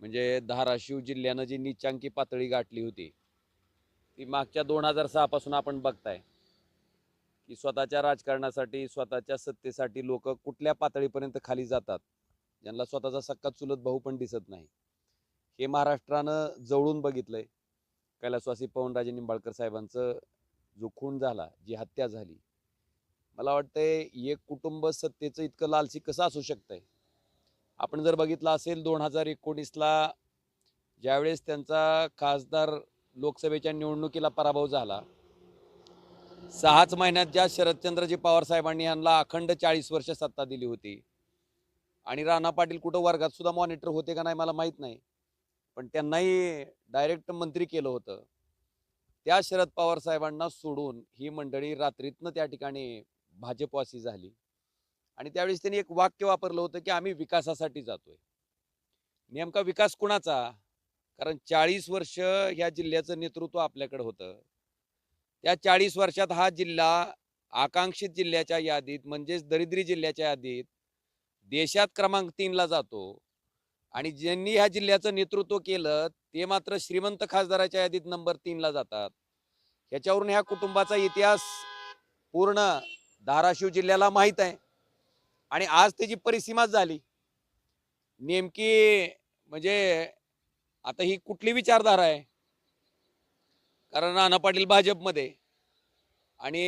म्हणजे धाराशिव जिल्ह्यानं जी निचांकी पातळी गाठली होती ती मागच्या दोन हजार सहापासून आपण बघताय. की स्वतःच्या राजकारणासाठी स्वतःच्या सत्तेसाठी लोक कुठल्या पातळीपर्यंत खाली जातात ज्यांना स्वतःचा सक्का चुलत भाऊ पण दिसत नाही. हे महाराष्ट्रानं जवळून बघितलंय. कैलासवासी पवनराजे निंबाळकर साहेबांचं जो खून झाला जी हत्या झाली मला वाटतंय एक कुटुंब सत्तेचं इतकं लालसी कसं असू शकतंय? आपण जर बघितलं असेल दोन हजार एकोणीसला ज्यावेळेस त्यांचा खासदार लोकसभेच्या निवडणुकीला पराभव झाला सहाच महिन्यात ज्या शरदचंद्रजी पवार साहेबांनी यांना अखंड चाळीस वर्ष सत्ता दिली होती. आणि राणा पाटील कुठं वर्गात सुद्धा मॉनिटर होते का नाही मला माहीत नाही. पण त्यांनाही डायरेक्ट मंत्री केलं होतं. त्या शरद पवार साहेबांना सोडून ही मंडळी रात्रीतनं त्या ठिकाणी भाजपवासी झाली. आणि त्यावेळेस त्यांनी एक वाक्य वापरलं होतं की आम्ही विकासासाठी जातोय. नेमका विकास कुणाचा? कारण चाळीस वर्ष ह्या जिल्ह्याचं नेतृत्व आपल्याकडे होतं. त्या चाळीस वर्षात हा जिल्हा आकांक्षित जिल्ह्याच्या यादीत म्हणजेच दरिद्री जिल्ह्याच्या यादीत देशात क्रमांक तीनला जातो. आणि ज्यांनी ह्या जिल्ह्याचं नेतृत्व केलं ते मात्र श्रीमंत खासदाराच्या यादीत नंबर तीनला जातात. ह्याच्यावरून ह्या कुटुंबाचा इतिहास पूर्ण धाराशिव जिल्ह्याला माहीत आहे. आणि आज त्याची परिसीमाच झाली. नेमकी म्हणजे आता ही कुठली विचारधारा आहे? कारण नाना पाटील भाजपमध्ये आणि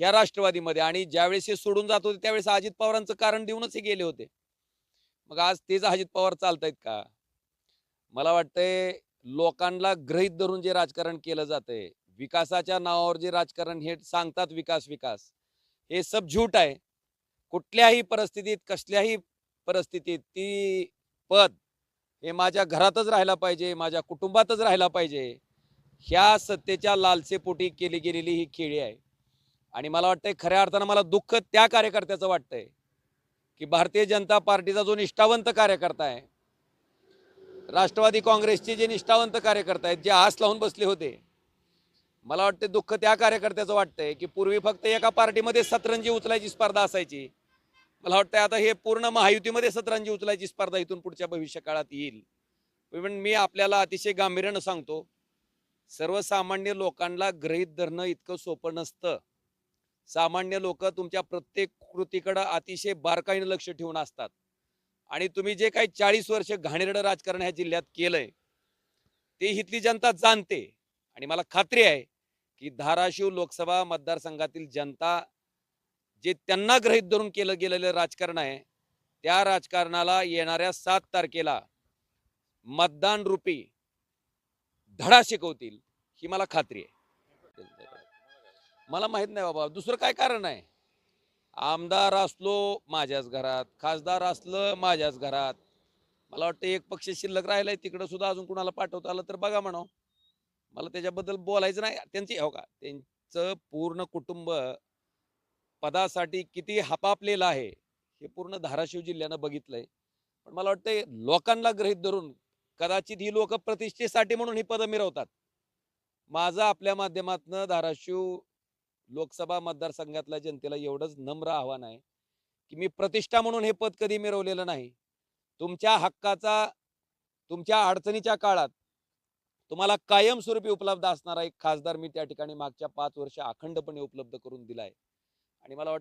ह्या राष्ट्रवादीमध्ये आणि ज्यावेळेस हे सोडून जात होते त्यावेळेस अजित पवारांचं कारण देऊनच हे गेले होते. मग आज तेच अजित पवार चालतायत का? मला वाटतंय लोकांना ग्रहित धरून जे राजकारण केलं जातंय विकासाच्या नावावर जे राजकारण हे सांगतात विकास विकास हे सब झूट आहे. कुठल्याही परिस्थितीत कसल्याही परिस्थितीत ती पद हे माझ्या घरातच राहायला पाहिजे माझ्या कुटुंबातच राहायला पाहिजे. ह्या सत्तेच्या लालसेपोटी केली गेलेली ही खेळी आहे. आणि मला वाटतंय खऱ्या अर्थानं मला दुःख त्या कार्यकर्त्याचं वाटतंय की भारतीय जनता पार्टीचा जो निष्ठावंत कार्यकर्ता आहे राष्ट्रवादी काँग्रेसचे जे निष्ठावंत कार्यकर्ते आहेत जे आस लावून बसले होते मला वाटते दुःख त्या कार्यकर्त्याचं वाटतंय की पूर्वी फक्त एका पार्टीमध्ये सतरंजी उचलायची स्पर्धा असायची मला वाटतं आता हे पूर्ण महायुतीमध्ये सतरंजी उचलायची स्पर्धा इथून पुढच्या भविष्य काळात येईल. पण मी आपल्याला अतिशय गांभीर्यानं सांगतो सर्वसामान्य लोकांना ग्रहित धरणं इतकं सोपं नसतं. सामान्य लोक तुमच्या प्रत्येक कृतीकडं अतिशय बारकाईनं लक्ष ठेवून असतात. आणि तुम्ही जे काही चाळीस वर्ष घाणेरडं राजकारण ह्या जिल्ह्यात केलंय ते इथली जनता जाणते. आणि मला खात्री आहे की धाराशिव लोकसभा मतदारसंघातील जनता जे त्यांना ग्रहित धरून केलं गेलेलं राजकारण आहे त्या राजकारणाला येणाऱ्या सात तारखेला मतदान रूपी धडा शिकवतील ही मला खात्री आहे. मला माहीत नाही बाबा दुसरं काय कारण आहे? आमदार असलो माझ्याच घरात खासदार असलं माझ्याच घरात. मला वाटतं एक पक्ष शिल्लक राहिलाय तिकडं सुद्धा अजून कुणाला पाठवता आलं तर बघा म्हणावं. मला त्याच्याबद्दल बोलायचं नाही त्यांची हो का त्यांचं पूर्ण कुटुंब पदासाठी किती हपापलेलं आहे हे पूर्ण धाराशिव जिल्ह्यानं बघितलंय. पण मला वाटतंय लोकांना ग्रहित धरून कदाचित ही लोक प्रतिष्ठेसाठी म्हणून ही पदं मिरवतात. माझं आपल्या माध्यमातनं धाराशिव लोकसभा मतदारसंघातल्या जनतेला एवढंच नम्र आव्हान आहे की मी प्रतिष्ठा म्हणून हे पद कधी मिरवलेलं नाही. तुमच्या हक्काचा तुमच्या अडचणीच्या काळात तुम्हाला कायमस्वरूपी उपलब्ध असणारा एक खासदार मी त्या ठिकाणी मागच्या पाच वर्ष अखंडपणे उपलब्ध करून दिलाय. आणि मला वाटतं